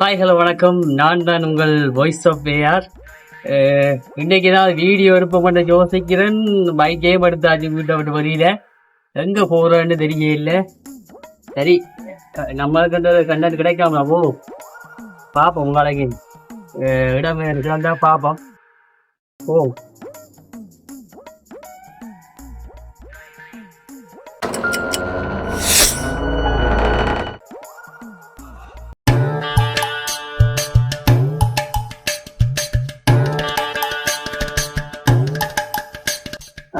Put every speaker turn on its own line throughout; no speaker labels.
Hi hello வணக்கம். நான் தான் உங்கள் வாய்ஸ் ஆஃப் ஏஆர் இன்னைக்கு தான் வீடியோ எடுப்ப பண்ண யோசிக்கிறேன். பைக்கே கேம் வீட்டை விட்டு வெளியில. எங்கே போறேன்னு தெரியல. சரி நம்ம நம்மளுக்கு அந்த கண்டென்ட் கிடைக்காம போ பார்ப்போம் உங்களுக்கு அஹ் இடம் இருக்கிறதா பார்ப்போம் ஓ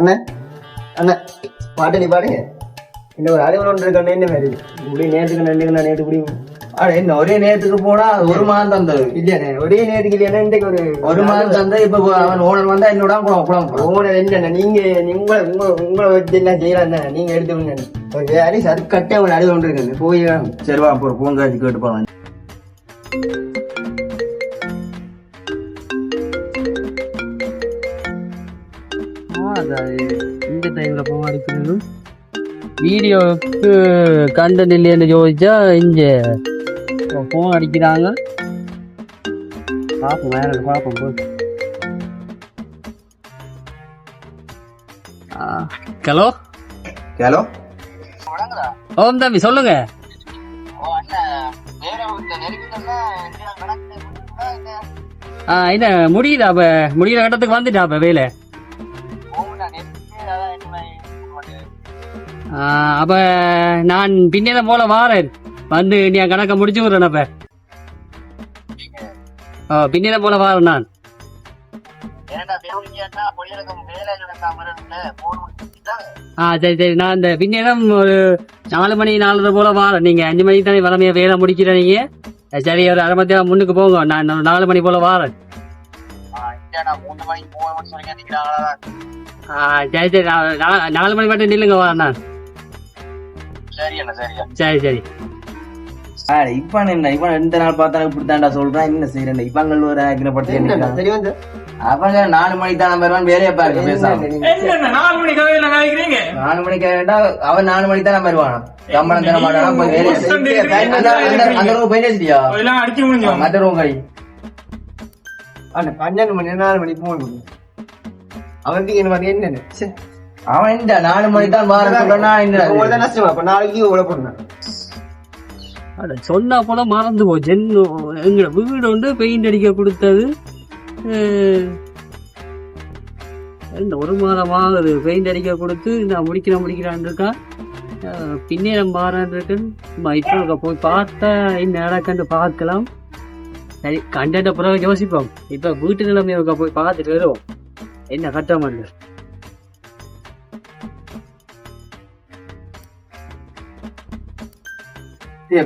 அண்ணே அண்ணே பாட்டு நீ பாடுங்க இந்த ஒரு அறிவு ஒன்று இருக்க என்ன மாதிரி? இப்படி நேற்றுக்கு நன்றுக்கு நான் நேற்று இப்படி
அட என்ன ஒரே நேரத்துக்கு போனா ஒரு மாதம் தந்தது.
இல்லையாண்ணே ஒரே நேற்றுக்கு இல்லையாண்ணே இன்றைக்கு ஒரு
ஒரு மாதம் தந்தா இப்ப அவன் ஓனர் வந்தா என்னோட குளம் குளம்
ஓனர் என்னண்ணே நீங்க உங்களை உங்களை உங்களை வச்சு எல்லாம் செய்யலாம் தானே நீங்க எடுத்து விடுங்க ஒரு வேலை சரி கட்டே ஒரு அறிவு ஒன்று இருக்கு போய்
சரி வா அப்புறம் கேட்டு போலாம்
இந்த டைம்ல போக அடிக்கணும் வீடியோவுக்கு கண்டென்ட் இல்லைன்னு யோசிச்சா இங்க ஃபோன் அடிக்கிறாங்க. பார்ப்போம் வேற பார்ப்போம் ஹலோ?
ஹலோ?
ஓம் தம்பி சொல்லுங்க. ஆ என்ன முடியுதா அப்ப? முடிகிற கட்டத்துக்கு வந்துட்டா அப்ப வேலை? அப்ப நான் பின்னே போல வாரேன். வந்து நீ கணக்க முடிச்சு விடுறேன் அப்ப. ஓ பின்னே போல வாரேன் நான். ஆ சரி சரி. நான் இந்த பின்னேரம் ஒரு நாலு மணி நாலரை போல வாரேன். நீங்க அஞ்சு மணிக்கு தானே வரமையா வேலை முடிக்கிற நீங்க. சரி ஒரு அரை மணி முன்னுக்கு போங்க. நான் நாலு மணி போல வாரேன். சரி சரி. நாலு மணி மட்டும் நில்லுங்க வரேன் நான். சரி சரி.
என்ன இவன் ரெண்டு நாள் பார்த்தா இப்படித்தான்டா சொல்றான் என்ன செய்யறேன் இவங்க ஒரு ஆக்கின படுத்தி
என்ன சரி வந்து
அவங்க நாலு மணிக்கு தானே வருவான் வேலையை பாருங்க பேசாம.
நாலு
நாலு மணிக்கு வேண்டா அவன் நாலு மணிக்கு தானே வருவான். சம்பளம் தர மாட்டான். அந்த- ரூம் போய் வச்சிட்டியா
அடிக்க முடியும்
மற்ற ரூம் கடி
அண்ணே பன்னெண்டு மணி நாலு மணி மூணு மணி அவனுக்கு என்ன
அவன் இந்த நாலு தான் வாரம்
நாளைக்கு இவ்வளவு
சொன்னா போல மறந்து போச்சு என்ன எங்கட வீடு வந்து பெயிண்ட் அடிக்க கொடுத்தது. இந்த ஒரு மாதம் ஆகுது? பெயிண்ட் அடிக்க கொடுத்து நான் முடிக்கிறேன் முடிக்கிறான் இருக்கா? பின்னேரம் பாரான் இருக்கேன். சும்மா இப்போ போய் பார்த்தா என்ன நடக்கன்னு பார்க்கலாம். சரி கண்டென்ட் பிறகு யோசிப்போம். இப்போ வீட்டு நிலைமையை போய் பார்த்துட்டு வருவோம். என்ன கட்டம்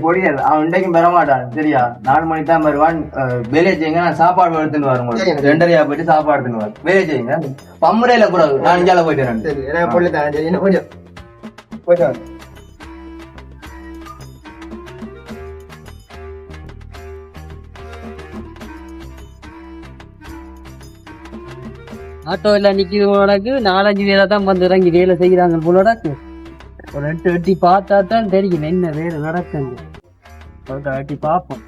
பொடியார் அவன் இன்றைக்கும் பெற மாட்டான். சரியா? நாலு மணிக்கு தான் வருவான். வேலையை செய்யுங்க நான் சாப்பாடு எடுத்துன்னு வரேன் உங்களுக்கு. ரெண்டரையா போயிட்டு சாப்பாடு எடுத்துன்னு வரேன் வேலையை செய்யுங்க பம்முறையில கூடாது நான் இஞ்சால போயிட்டு
கொஞ்சம். போயிட்டு வாங்க.
ஆட்டோ எல்லாம் நிக்கிது போலக்கு நாலஞ்சு பேரை தான் வந்து இறங்கி வேலை செய்கிறாங்க போலடாக்கு ஒரு எட்டு எட்டி பார்த்தா தான் தெரியும் என்ன வேறு நடக்குது ஒரு எட்டி பார்ப்போம்.